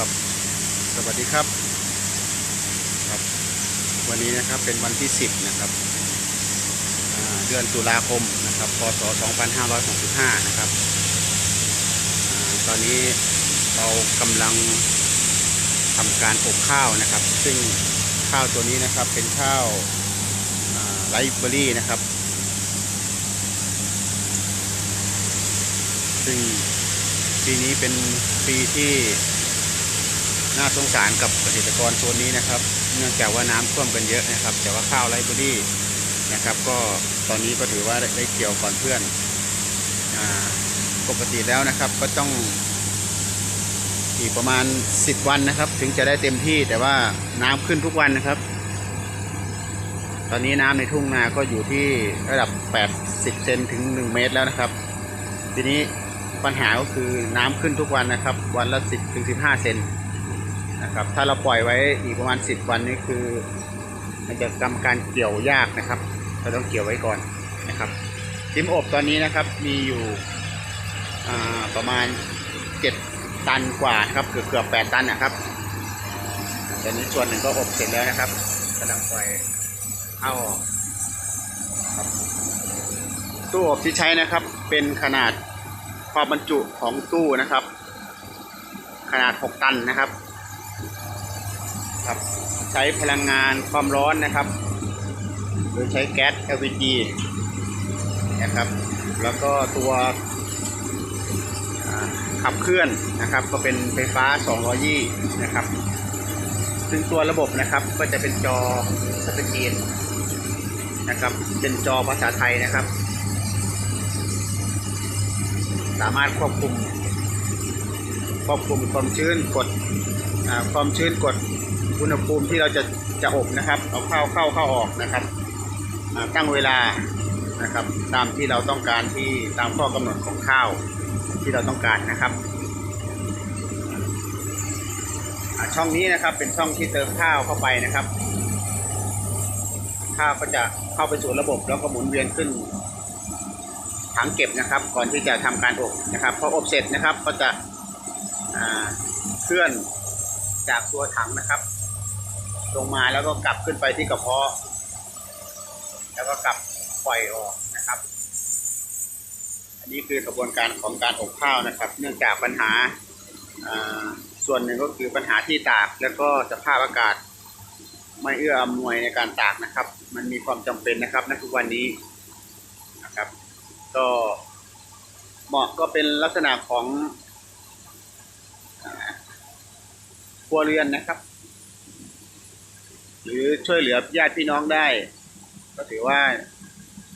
ครับ สวัสดีครับครับ วันนี้นะครับเป็นวันที่ 10 นะครับเดือนตุลาคมนะครับพศ 2565 นะครับอ่าตอนนี้เรากำลังทำการอบข้าวนะครับ ซึ่งข้าวตัวนี้นะครับเป็นข้าวไรเบอรี่นะครับ ซึ่งปีนี้เป็นปีที่ น่าสงสารกับเกษตรกรโซนนี้นะครับ เนื่องจากว่าน้ำท่วมกันเยอะนะครับ แต่ว่าข้าวไรเบอรี่นะครับ ก็ตอนนี้ก็ถือว่าได้เกี่ยวก่อนเพื่อนอปกติแล้วนะครับก็ต้องอีกประมาณ 10 วันนะครับ ถึงจะได้เต็มที่แต่ว่าน้ำขึ้นทุกวันนะครับ ตอนนี้น้ำในทุ่งนาก็อยู่ที่ระดับ 80เซนถึง 1 เมตรแล้วนะครับ ทีนี้ปัญหาก็คือน้ำขึ้นทุกวันนะครับ วันละ 10ถึง15เซน นะครับ ถ้าเราปล่อยไว้อีกประมาณ 10 วันนี่คือ มันจะทำการเกี่ยวยากนะครับ เราต้องเกี่ยวไว้ก่อนนะครับทิมอบตอนนี้นะครับมีอยู่ประมาณ 7 ตันกว่านะครับเกือบเกือบ8ตันนะครับตอนนี้ส่วนหนึ่งก็อบเสร็จแล้วนะครับกำลังปล่อยเข้าออกครับตู้อบที่ใช้นะครับ เป็นขนาดความบรรจุของตู้นะครับ ขนาด 6 ตันนะครับ ครับ ใช้พลังงานความร้อนนะครับ โดยใช้แก๊ส LPG นะครับ แล้วก็ตัวขับเคลื่อนนะครับ ก็เป็นไฟฟ้า220นะครับ ซึ่งตัวระบบนะครับก็จะเป็นจอสกรีนนะครับเป็นจอภาษาไทยนะครับ สามารถควบคุมควบคุมความชื้นกดความชื้นกด อุณหภูมิที่เราจะจะอบนะครับ เอาเข้าเข้าเข้าออกนะครับตั้งเวลานะครับ ตามที่เราต้องการที่ตามข้อกำหนดของข้าวที่เราต้องการนะครับช่องนี้นะครับเป็นช่องที่เติมข้าวเข้าไปนะครับ ข้าวก็จะเข้าไปสู่ระบบแล้วก็หมุนเวียนขึ้นถังเก็บนะครับ ก่อนที่จะทำการอบนะครับพออบเสร็จนะครับก็จะเคลื่อนจากตัวถังนะครับ ลงมาแล้วก็กลับขึ้นไปที่กระเพาะ แล้วก็กลับปล่อยออกนะครับ อันนี้คือกระบวนการของการอบข้าวนะครับ เนื่องจากปัญหาส่วนหนึ่งก็คือปัญหาที่ตาก แล้วก็สภาพอากาศ ไม่เอื้ออำนวยในการตากนะครับ มันมีความจำเป็นนะครับในทุกวันนี้นะครับ ก็เหมาะก็เป็นลักษณะของครัวเรือนนะครับ หรือช่วยเหลือญาติพี่น้องได้ ก็ถือว่า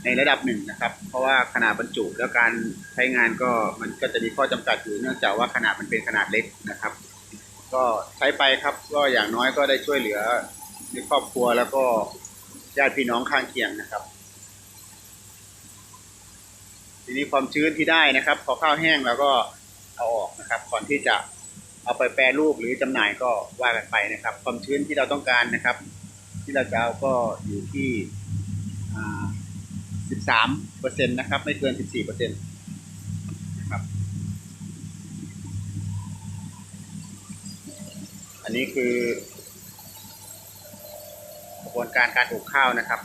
ในระดับหนึ่งนะครับ เพราะว่าขนาดบรรจุแล้วการใช้งานก็มันก็จะมีข้อจำกัดอยู่เนื่องจากว่าขนาดมันเป็นขนาดเล็กนะครับ ก็ใช้ไปครับก็อย่างน้อยก็ได้ช่วยเหลือในครอบครัวแล้วก็ญาติพี่น้องข้างเคียงนะครับ ทีนี้ความชื้นที่ได้นะครับ พอข้าวแห้งแล้วก็เอาออกนะครับ ก่อนที่จะเอาไปแปรรูปหรือจำหน่ายก็ว่ากันไปนะครับ ความชื้นที่เราต้องการนะครับ ที่เราจะเอาก็อยู่ที่สิบสามเปอร์เซ็นต์นะครับ ไม่เกินสิบสี่เปอร์เซ็นต์นะครับ อันนี้คือกระบวนการการอบข้าวนะครับ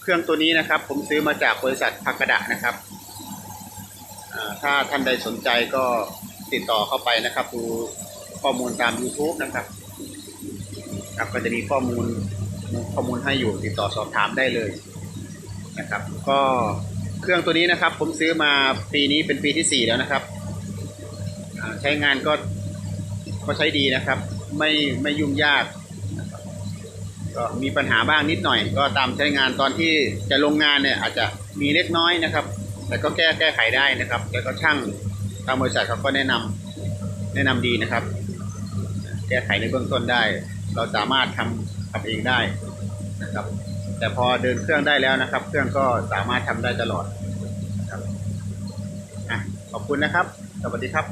เครื่องตัวนี้นะครับผมซื้อมาจากบริษัทพักกระดะนะครับ ถ้าท่านใดสนใจก็ติดต่อเข้าไปนะครับ ดูข้อมูลตาม YouTube นะครับครับก็จะมีข้อมูลข้อมูลให้อยู่ติดต่อสอบถามได้เลยนะครับ ก็เครื่องตัวนี้นะครับ ผมซื้อมาปีนี้เป็นปีที่สี่แล้วนะครับ ใช้งานก็ก็ใช้ดีนะครับ ไม่ไม่ยุ่งยากก็มีปัญหาบ้างนิดหน่อย ก็ตามใช้งานตอนที่จะลงงานเนี่ยอาจจะมีเล็กน้อยนะครับ แต่ก็แก้แก้ไขได้นะครับ แล้วก็ช่างทางบริษัทเขาก็แนะนำแนะนำดีนะครับ แก้ไขในเบื้องต้นได้ เราสามารถทำทำเองได้นะครับ แต่พอเดินเครื่องได้แล้วนะครับ เครื่องก็สามารถทำได้ตลอดนะครับอะขอบคุณนะครับ สวัสดีครับ